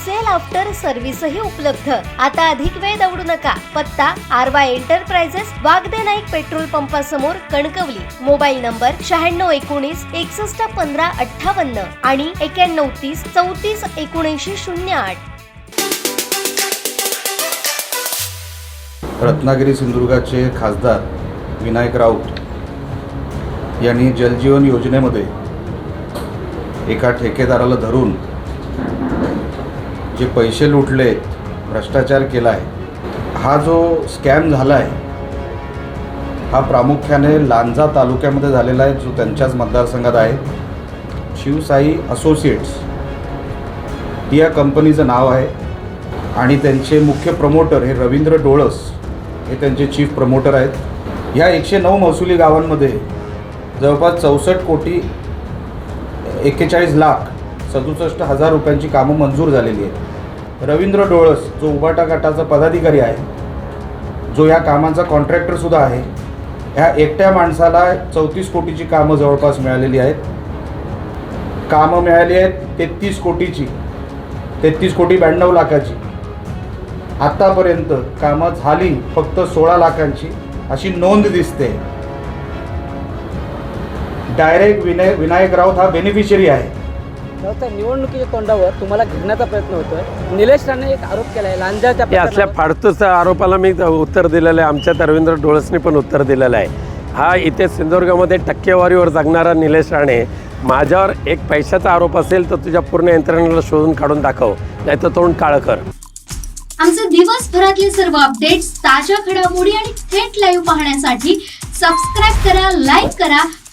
Sale after सर्व्हिसही उपलब्ध. आता अधिक वेळ दौडू नका. पत्ता आरवा एंटरप्राइजेस वागदे नाईक पेट्रोल पंपासमोर कणकवली. मोबाईल नंबर शहाण्णव एकोणीस एकसष्ट पंधरा अठ्ठावन्न आणि एक्याण्णव तीस चौतीस एकोणऐंशी शून्य आठ. रत्नागिरी सिंधुदुर्गाचे खासदार विनायक राऊत यांनी जलजीवन योजनेमध्ये एका ठेकेदाराला धरून जे पैसे लुटले भ्रष्टाचार केला आहे हा जो स्कॅम झाला आहे हा प्रामुख्याने लांजा तालुक्यामध्ये झालेला आहे जो त्यांच्याच मतदारसंघात आहे. शिवसाई असोसिएट्स ही या कंपनीचं नाव आहे आणि त्यांचे मुख्य प्रमोटर हे रवींद्र डोळस हे त्यांचे चीफ प्रमोटर आहेत. ह्या एकशे नऊ महसुली गावांमध्ये जवळपास चौसष्ट कोटी एक्केचाळीस लाख सदुसष्ट हजार रुपयांची कामं मंजूर झालेली आहेत. रवींद्र डोळस जो उबाटा गटाचा पदाधिकारी आहे जो ह्या कामांचा कॉन्ट्रॅक्टरसुद्धा आहे ह्या एकट्या माणसाला चौतीस कोटीची कामं जवळपास मिळालेली आहेत. कामं मिळाली आहेत तेहतीस कोटीची तेहतीस कोटी ब्याण्णव लाखाची. आत्तापर्यंत कामं झाली फक्त सोळा लाखांची अशी नोंद दिसते. डायरेक्ट विनय विनायक राऊत हा बेनिफिशरी आहे. तर निवडणुकीच्या तोंडावर तुम्हाला घेण्याचा प्रयत्न होतोय. निलेश राणे एक आरोप केलाय लांजाच्या या असल्या प्रकरणावर. फाडतूस आरोपाला मी उत्तर दिलेलं आहे. आमच्या रवींद्र डोळसनी पण उत्तर दिलेलं आहे. हा इथे सिंधुदुर्गामध्ये टक्केवारीवर जगणारा निलेश राणे माझ्यावर एक पैशाचा आरोप असेल तर तुझ्या पूर्ण यंत्रणेला शोधून काढून दाखव नाही तर तोंड काळं कर. आमचे दिवसभरातले सर्व अपडेट्स ताज्या घडामोडी आणि थेट लाईव्ह पाहण्यासाठी सबस्क्राईब करा लाईक करा